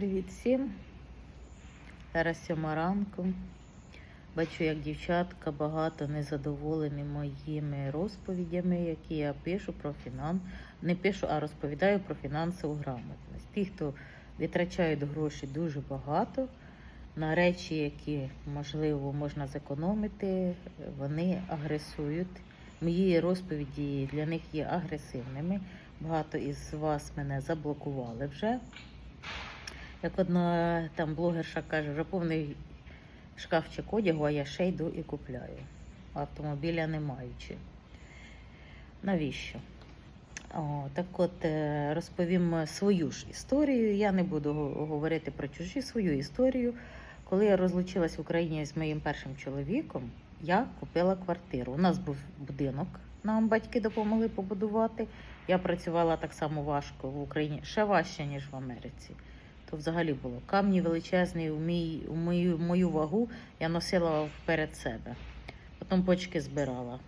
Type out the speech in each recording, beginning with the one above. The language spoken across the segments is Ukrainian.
Привіт всім. Зараз сьома ранку. Бачу, як дівчатка багато незадоволені моїми розповідями, які я пишу про фінанс. Не пишу, а розповідаю про фінансову грамотність. Ті, хто витрачають гроші дуже багато на речі, які можливо можна зекономити, вони агресують. Мої розповіді для них є агресивними. Багато із вас мене заблокували вже. Як одна там блогерша каже, вже повний шкафчик одягу, а я ще йду і купляю. Автомобіля не маючи. Навіщо? О, так от е, розповім свою ж історію. Я не буду говорити про чужі свою історію. Коли я розлучилась в Україні з моїм першим чоловіком, я купила квартиру. У нас був будинок, нам батьки допомогли побудувати. Я працювала так само важко в Україні, ще важче, ніж в Америці. То взагалі було камні величезні у, мій, у мою, мою вагу я носила вперед себе. Потім почки збирала.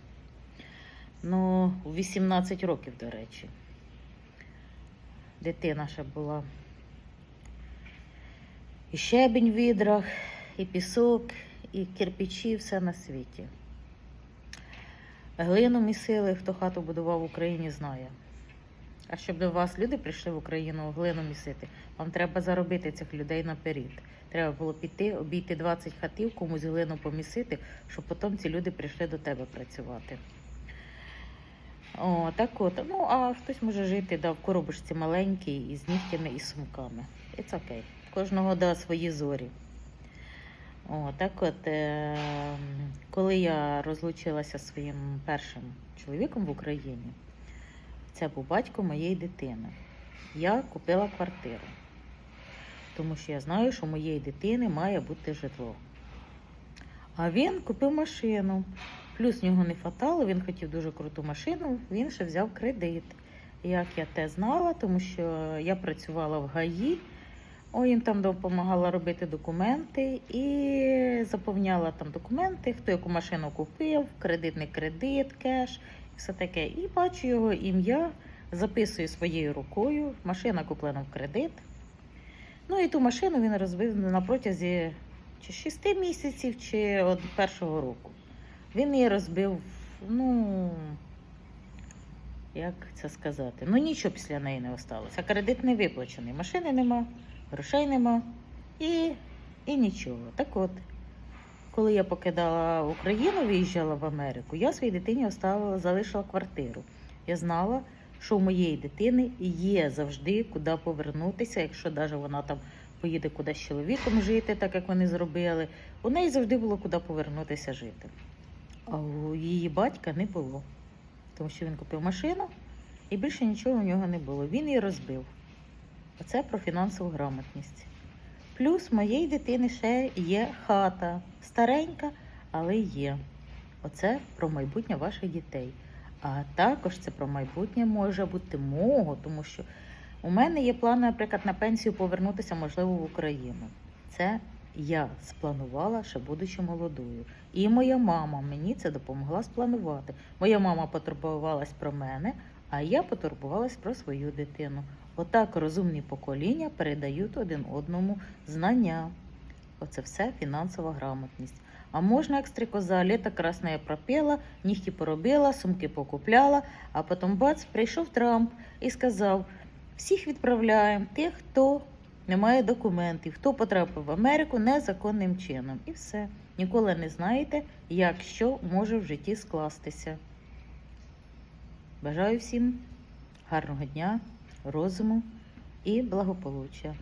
Ну, в 18 років, до речі. Дитина ще була. І щебінь в відрах, і пісок, і кирпичі, все на світі. Глину місили, хто хату будував в Україні, знає. А щоб до вас люди прийшли в Україну глину місити, вам треба заробити цих людей наперед. Треба було піти, обійти 20 хатів, комусь глину помісити, щоб потім ці люди прийшли до тебе працювати. О, так от. Ну, а хтось може жити да, в коробочці маленькій, із нігтями і сумками. It's okay. Кожного да, свої зорі. О, так от, е, коли я розлучилася зі своїм першим чоловіком в Україні, це був батько моєї дитини. Я купила квартиру, тому що я знаю, що моєї дитини має бути житло. А він купив машину. Плюс нього не хватало, він хотів дуже круту машину, він ще взяв кредит. Як я те знала, тому що я працювала в ГАІ, о, їм там допомагала робити документи і заповняла там документи, хто яку машину купив, кредит, не кредит, кеш, все таке. І бачу його ім'я, записую своєю рукою. Машина куплена в кредит. Ну і ту машину він розбив на протязі чи 6 місяців, чи от першого року. Він її розбив, ну, як це сказати? Ну, нічого після неї не осталося. Кредит не виплачений, машини нема, грошей нема і, і нічого. Так от, коли я покидала Україну, виїжджала в Америку, я своїй дитині оставила, залишила квартиру. Я знала, що у моєї дитини є завжди куди повернутися, якщо навіть вона там поїде кудись з чоловіком жити, так як вони зробили. У неї завжди було куди повернутися жити. А у її батька не було, тому що він купив машину і більше нічого у нього не було. Він її розбив. Оце про фінансову грамотність. Плюс моєї дитини ще є хата. Старенька, але є. Оце про майбутнє ваших дітей. А також це про майбутнє може бути мого, тому що у мене є план, наприклад, на пенсію повернутися, можливо, в Україну. Це я спланувала, ще будучи молодою. І моя мама мені це допомогла спланувати. Моя мама потурбувалась про мене, а я потурбувалась про свою дитину. Отак розумні покоління передають один одному знання. Оце все фінансова грамотність. А можна як стрикоза, літо красне пропела, нігті поробила, сумки покупляла, а потім бац, прийшов Трамп і сказав: всіх відправляємо тих, хто не має документів, хто потрапив в Америку незаконним чином. І все. Ніколи не знаєте, як що може в житті скластися. Бажаю всім гарного дня, розуму і благополуччя.